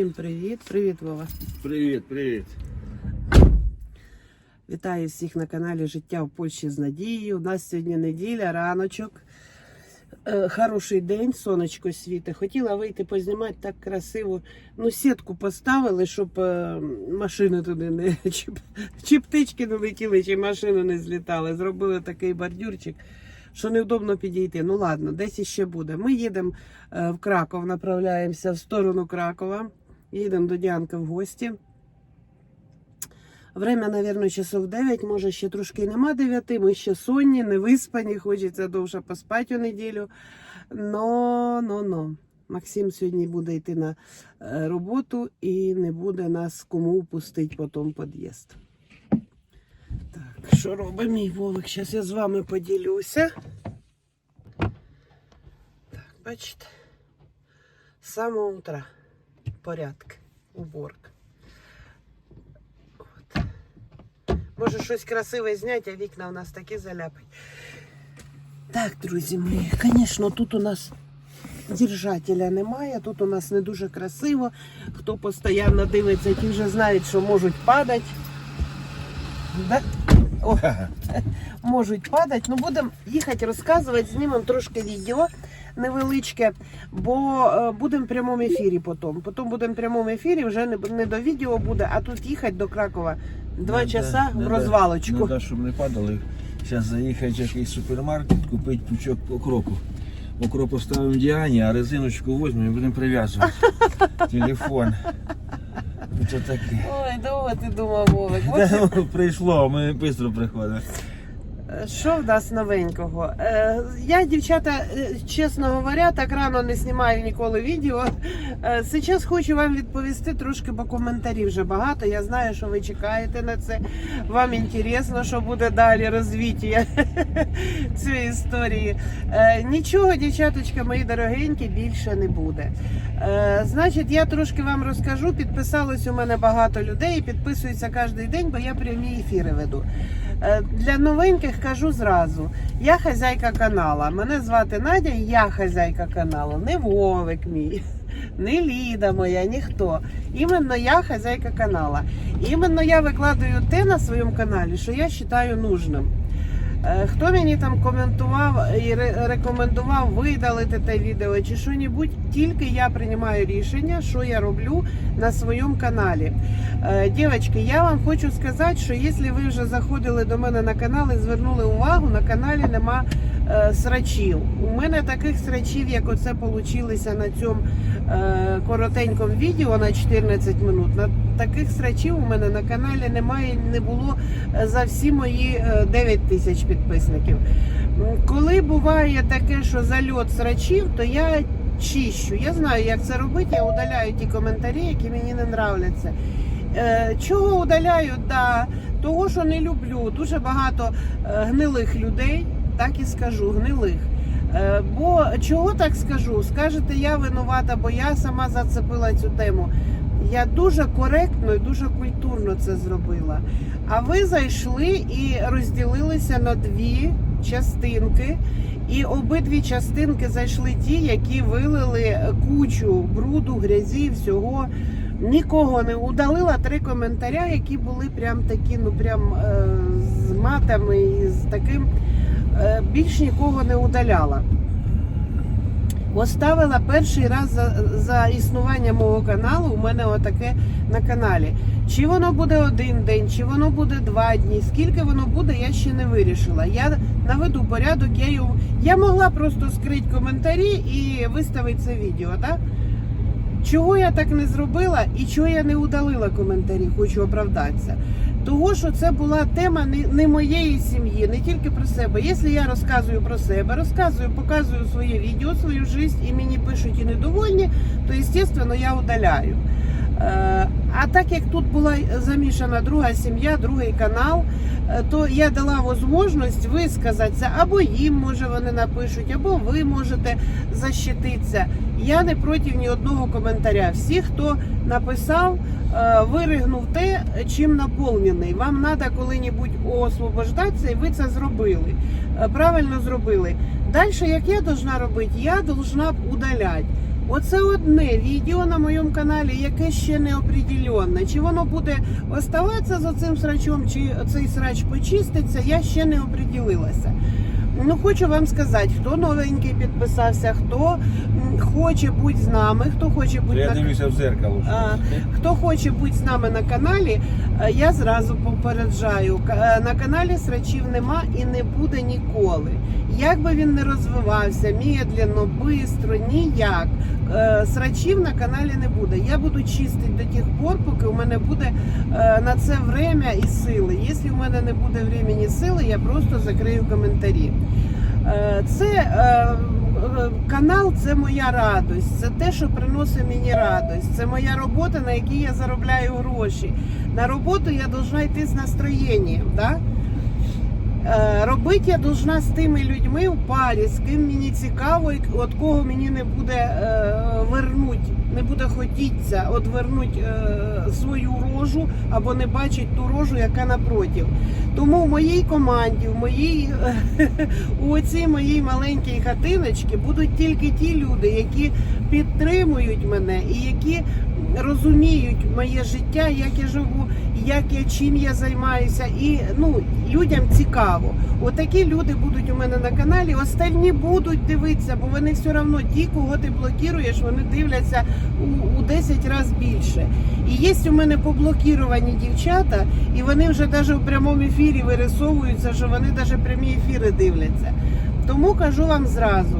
Всім привіт, привіт, Вова. Привіт, привіт. Вітаю всіх на каналі Життя в Польщі з Надією. У нас сьогодні неділя, раночок. Е, Хороший день, сонечко світить. Хотіла вийти познімати так красиво. Ну, сітку поставили, щоб е, машини туди не чи, чи птички не летіли, чи машини не злітали. Зробили такий бордюрчик, що невдобно підійти. Ну ладно, десь іще буде. Ми їдемо е, в Краков, направляємося в сторону Кракова. Їдемо до Діанки в гості. Время, наверное, часов 9, може ще трошки нема 9, ми ще сонні, не виспані, хочеться довше поспати у неділю. Но, но, но. Максим сьогодні буде йти на е, роботу і не буде нас кому пустити потім під'їзд. Так, що робить мій Вовик? Зараз я з вами поділюся. Так, бачите, з самого утра порядок, уборка. От. Може щось красиве зняти, а вікна у нас такі заляпані. Так, друзі мої, звісно, тут у нас держателя немає, тут у нас не дуже красиво. Хто постійно дивиться, ті вже знають, що можуть падати. Да? О, можуть падати. Ну, будемо їхати розказувати, знімемо трошки відео невеличке, бо е, будемо в прямому ефірі потім. Потім будемо в прямому ефірі, вже не, до відео буде, а тут їхати до Кракова два часа в розвалочку. Надо, щоб не падали. Зараз заїхати в якийсь супермаркет, купити пучок окропу. Окроп поставимо Діані, а резиночку візьмемо і будемо прив'язувати. Телефон. Це таке. Ой, довго ти думав, Вовик. Прийшло, ми швидко приходимо. Е, Що в нас новенького? Е, Я, дівчата, е, чесно говоря, так рано не знімаю ніколи відео. Зараз хочу вам відповісти трошки, бо коментарів вже багато. Я знаю, що ви чекаєте на це. Вам інтересно, що буде далі розвиття цієї історії. Нічого, дівчаточка, мої дорогенькі, більше не буде. Значить, я трошки вам розкажу. Підписалось у мене багато людей підписуються кожен день, бо я прямі ефіри веду. Для новеньких кажу зразу: я хазяйка канала. Мене звати Надя, я хазяйка каналу. Не Вовик мій, не Ліда моя, ніхто. Іменно я хазяйка канала. Іменно я викладаю те на своєму каналі, що я вважаю нужним. Е, Хто мені там коментував і ре- рекомендував видалити те відео чи що-небудь, тільки я приймаю рішення, що я роблю на своєму каналі. Е, Дівчатки, я вам хочу сказати, що якщо ви вже заходили до мене на канал і звернули увагу, на каналі нема е, срачів. У мене таких срачів, як оце получилося на цьому коротенькому відео на 14 минут. Таких срачів у мене на каналі немає, не було е, за всі мої е, 9 тисяч підписників. Коли буває таке, що зальот срачів, то я чищу. Я знаю, як це робити. Я удаляю ті коментарі, які мені не нравляться. Е, Чого удаляю? Да, того, що не люблю. Дуже багато е, гнилих людей, так і скажу, гнилих. Е, Бо чого так скажу? Скажете, я винувата, бо я сама зацепила цю тему. Я дуже коректно і дуже культурно це зробила. А ви зайшли і розділилися на дві частинки. І обидві частинки зайшли ті, які вилили кучу бруду, грязі, всього. Нікого не удалила три коментаря, які були прям такі, ну прям е, з матами і з таким. Е, більш нікого не удаляла. Оставила перший раз за, за існування мого каналу. У мене отаке на каналі. Чи воно буде один день, чи воно буде два дні. Скільки воно буде, я ще не вирішила. Я наведу порядок, я його. Я могла просто скрити коментарі і виставити це відео. Да? Чого я так не зробила і чого я не удалила коментарі, хочу оправдатися. Того, що це була тема не, моєї сім'ї, не тільки про себе. Якщо я розказую про себе, розказую, показую своє відео, свою життя, і мені пишуть і недовольні, то звісно я удаляю. Е, А так як тут була замішана друга сім'я, другий канал, е, то я дала можливість висказатися, або їм може вони напишуть, або ви можете защититися. Я не проти ні одного коментаря. Всі, хто написав, е, виригнув те, чим наповнений. Вам треба коли-небудь освобождатися, і ви це зробили. Е, Правильно зробили. Далі, як я должна робити, я должна удаляти. Оце одне відео на моєму каналі, яке ще не определенне. Чи воно буде оставатися за цим срачом, чи цей срач почиститься, я ще не определилася. Ну, хочу вам сказати, хто новенький підписався, хто хоче бути з нами, хто хоче бути Я на дивлюся в зеркало. А. Хто хоче бути з нами на каналі, е, я зразу попереджаю. Е, На каналі срачів нема і не буде ніколи. Як би він не розвивався, медленно, бистро, ніяк. е, Срачів на каналі не буде. Я буду чистити до тих пор, поки у мене буде на це время і сили. Якщо у мене не буде времени і сили, я просто закрию коментарі. Це канал це моя радость, це те, що приносить мені радость. Це моя робота, на якій я заробляю гроші. На роботу я должна йти з настроєнням. Да? Е, Робити я должна з тими людьми в парі, з ким мені цікаво, і від кого мені не буде е, вернуть, не буде хотіться одвернуть е, свою рожу або не бачить ту рожу, яка напротив. Тому в моїй команді, в моїй у цій моїй маленькій хатиночці будуть тільки ті люди, які підтримують мене і які розуміють моє життя, як я живу, як я чим я займаюся, і ну людям цікаво. Отакі люди будуть у мене на каналі. Остальні будуть дивитися, бо вони все одно ті, кого ти блокуєш, вони дивляться у, у 10 разів більше. І є у мене поблокіровані дівчата, і вони вже навіть у прямому ефірі вирисовуються, що вони навіть прямі ефіри дивляться. Тому кажу вам зразу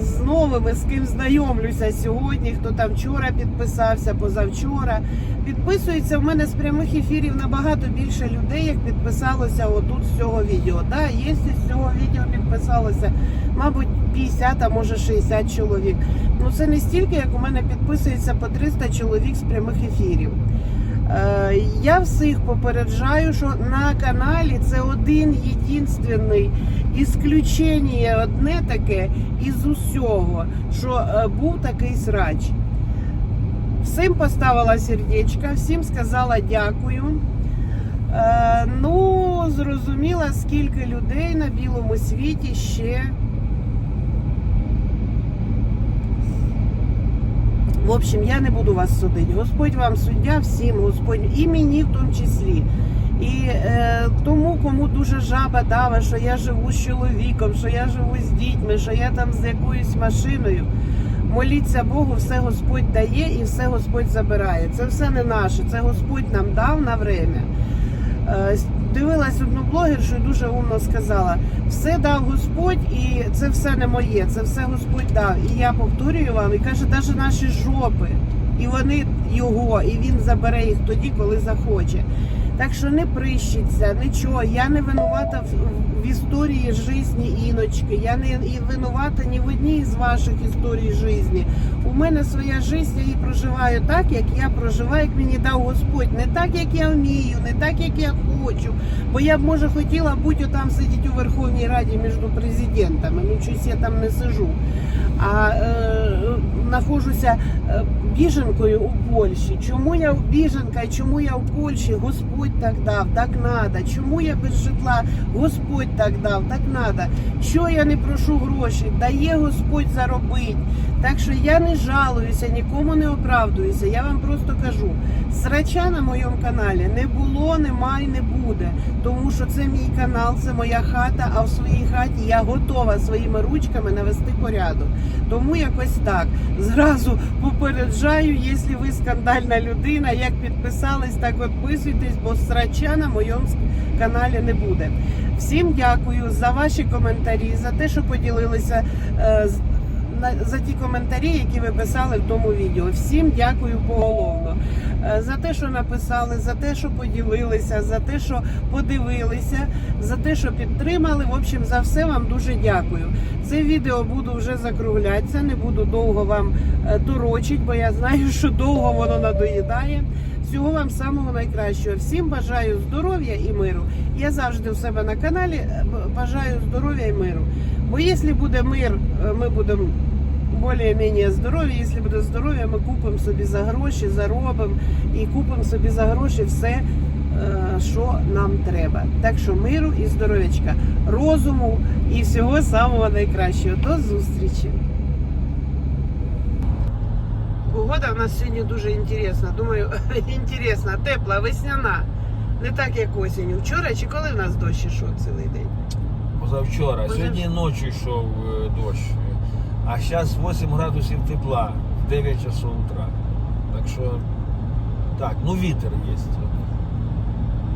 з новими, з ким знайомлюся сьогодні, хто там вчора підписався, позавчора. Підписується в мене з прямих ефірів набагато більше людей, як підписалося отут з цього відео. Да, є з цього відео підписалося, мабуть, 50, а може 60 чоловік. Ну це не стільки, як у мене підписується по 300 чоловік з прямих ефірів. Е, Я всіх попереджаю, що на каналі це один єдинственний ісключення одне таке із усього, що е, був такий срач. Всім поставила сердечко, всім сказала дякую. Е, ну, зрозуміла, скільки людей на білому світі ще. В общем, я не буду вас судити. Господь вам суддя всім, Господь, і мені в тому числі. І е, тому, кому дуже жаба дава, що я живу з чоловіком, що я живу з дітьми, що я там з якоюсь машиною. Моліться Богу, все Господь дає і все Господь забирає. Це все не наше, це Господь нам дав на время. Дивилась одну блогершу дуже умно сказала: все дав Господь, і це все не моє, це все Господь дав. І я повторюю вам, і каже, навіть наші жопи, і вони його, і він забере їх тоді, коли захоче. Так що не прищиться, нічого. Я не винувата в, в історії житті іночки. Я не винувата ні в одній з ваших історій житті. У мене своя життя, її проживаю так, як я проживаю, як мені дав Господь. Не так, як я вмію, не так, як я хочу. Бо я б може хотіла бути там сидіти у Верховній Раді між президентами. Ну щось я там не сижу. А е, знаходжуся е, біженкою у Польщі. Чому я біженка чому я в Польщі? Господь так дав, так надо. Чому я без житла? Господь так дав, так надо. Що я не прошу гроші? Дає Господь заробити. Так що я не жалуюся, нікому не оправдуюся. Я вам просто кажу, срача на моєму каналі не було, немає, не буде. Тому що це мій канал, це моя хата, а в своїй хаті я готова своїми ручками навести порядок. Тому якось так. Зразу попереджаю, якщо ви скандальна людина, як підписались, так підписуйтесь, бо срача на моєму каналі не буде. Всім дякую за ваші коментарі, за те, що поділилися. е, з- за ті коментарі, які ви писали в тому відео. Всім дякую поголовно Е, за те, що написали, за те, що поділилися, за те, що подивилися, за те, що підтримали. В общем, за все вам дуже дякую. Це відео буду вже закруглятися, не буду довго вам е, торочити, бо я знаю, що довго воно надоїдає. Всього вам самого найкращого. Всім бажаю здоров'я і миру. Я завжди у себе на каналі е, бажаю здоров'я і миру. Бо якщо буде мир, ми будемо більш-менш здорові. Якщо буде здоров'я, ми купимо собі за гроші, заробимо і купимо собі за гроші все, що нам треба. Так що миру і здоров'ячка, розуму і всього самого найкращого. До зустрічі! Погода в нас сьогодні дуже інтересна. Думаю, інтересна, тепла, весняна. Не так, як осінь. Вчора чи коли в нас дощ ішов цілий день? Позавчора. Позав- Сьогодні ночі йшов е, дощ. А зараз 8 градусів тепла в 9 часов утра. Так що, так, ну вітер є.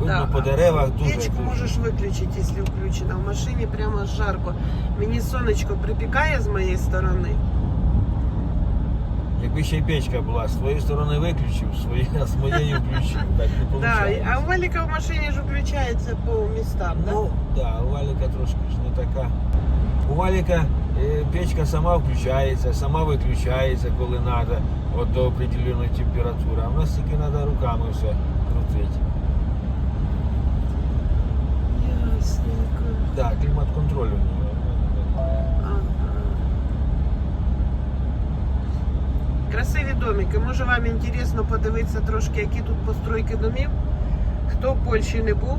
Видно Да. по деревах дуже. Печку дуже. можеш виключити, якщо включена. В машині прямо жарко. Мені сонечко припікає з моєї сторони. Якби ще й печка була, з твоєї сторони виключив, свої, а з моєї включив. Так не Да, виходить. а у Валіка в машині ж включається по містам, да? Ну, да, у Валіка трошки ж не така. У Валіка е, печка сама включається, сама виключається, коли треба, от до определеної температури. А в нас тільки треба руками все крутити. Ясненько. Так, клімат-контроль у нього. Ага. Красиві домики. Може вам інтересно подивитися трошки, які тут постройки домів. Хто в Польщі не був,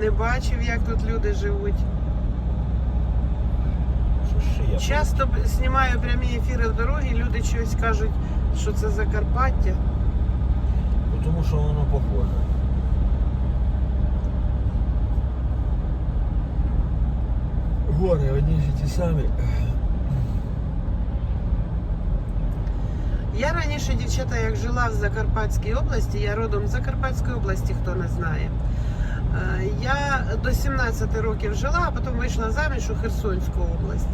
не бачив, як тут люди живуть. Є? Часто знімаю прямі ефіри в дорогі, люди щось кажуть, що це Закарпаття. Ну, Тому що воно похоже. Гори одні ж ті самі. Я раніше, дівчата, як жила в Закарпатській області, я родом з Закарпатської області, хто не знає. Е, Я до 17 років жила, а потім вийшла заміж у Херсонську область.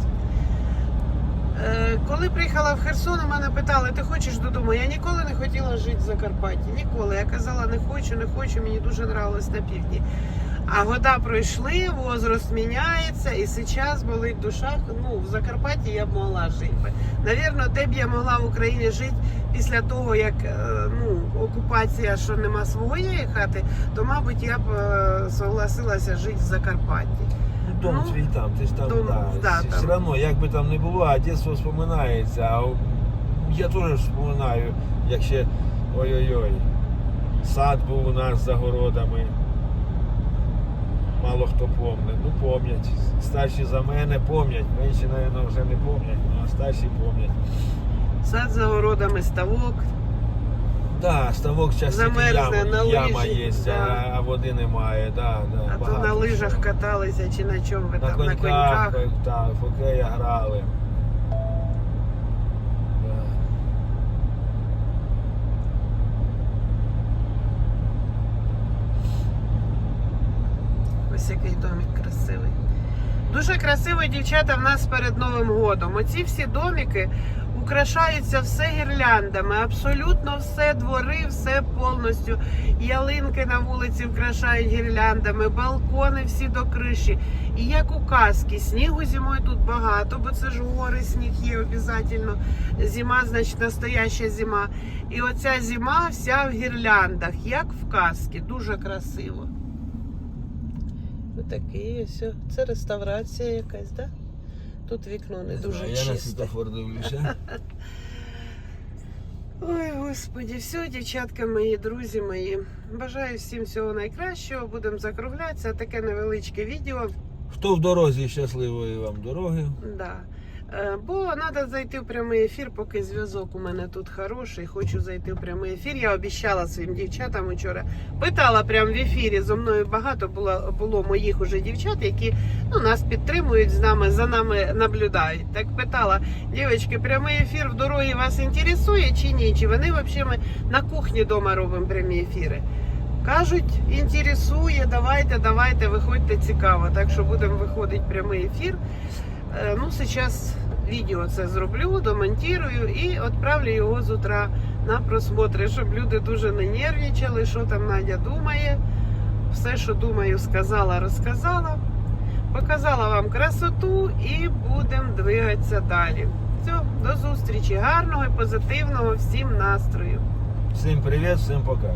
Е, Коли приїхала в Херсон, у мене питали, ти хочеш додому? Я ніколи не хотіла жити в Закарпатті. Ніколи. Я казала, не хочу, не хочу, мені дуже нравилось на півдні. А года пройшли, возраст міняється, і зараз болить душа. Ну, в Закарпатті я б могла жити. Навірно, де б я могла в Україні жити після того, як е, ну, окупація, що нема своєї хати, то, мабуть, я б е, согласилася жити в Закарпатті. Дом Ну, свій там, ти ж там, дом, да, да, там. все одно, як би там не було, а дитинство вспоминається. А я теж вспоминаю, як ще ой-ой-ой. Сад був у нас за городами. Мало хто помне. Ну, помнять. Старші за мене помнять. Менші, мабуть, вже не помнять, ну, а старші помнять. Сад за городами, ставок. Да, ставок Замерзне, яма, на яма лижі, є, да. а, води немає. Да, да, А то на лижах всього. каталися чи на чому ви На там, коньках, на коньках. так, в хокея грали. Ось який домик красивий. Дуже красиво, дівчата, в нас перед Новим годом. Оці всі домики украшаються все гірляндами. Абсолютно все, двори, все повністю. Ялинки на вулиці вкрашають гірляндами, балкони всі до криші. І як у казки, снігу зимою тут багато, бо це ж гори, сніг є обов'язково. Зима, значить, настояща зима. І оця зима вся в гірляндах, як в казки. Дуже красиво. Отакий ось. Це реставрація якась, да? Тут вікно не дуже знаю, Я на світофор дивлюся. Ой, господі, все, дівчатка мої, друзі мої. Бажаю всім всього найкращого. Будемо закруглятися. Таке невеличке відео. Хто в дорозі, щасливої вам дороги. Да. Е, Бо треба зайти в прямий ефір, поки зв'язок у мене тут хороший. Хочу зайти в прямий ефір. Я обіцяла своїм дівчатам вчора. Питала прямо в ефірі. Зо мною багато було, було моїх уже дівчат, які ну, нас підтримують з нами, за нами наблюдають. Так питала, дівчатки, прямий ефір в дорогі вас інтересує чи ні? Чи вони взагалі ми на кухні вдома робимо прямі ефіри? Кажуть, інтересує, давайте, давайте, виходьте цікаво. Так що будемо виходити прямий ефір. Е, Ну, зараз відео це зроблю, домонтірую і відправлю його з утра на просмотри, щоб люди дуже не нервничали, що там Надя думає. Все, що думаю, сказала, розказала. Показала вам красоту і будемо двигатися далі. Все, до зустрічі. Гарного і позитивного всім настрою. Всім привіт, всім пока.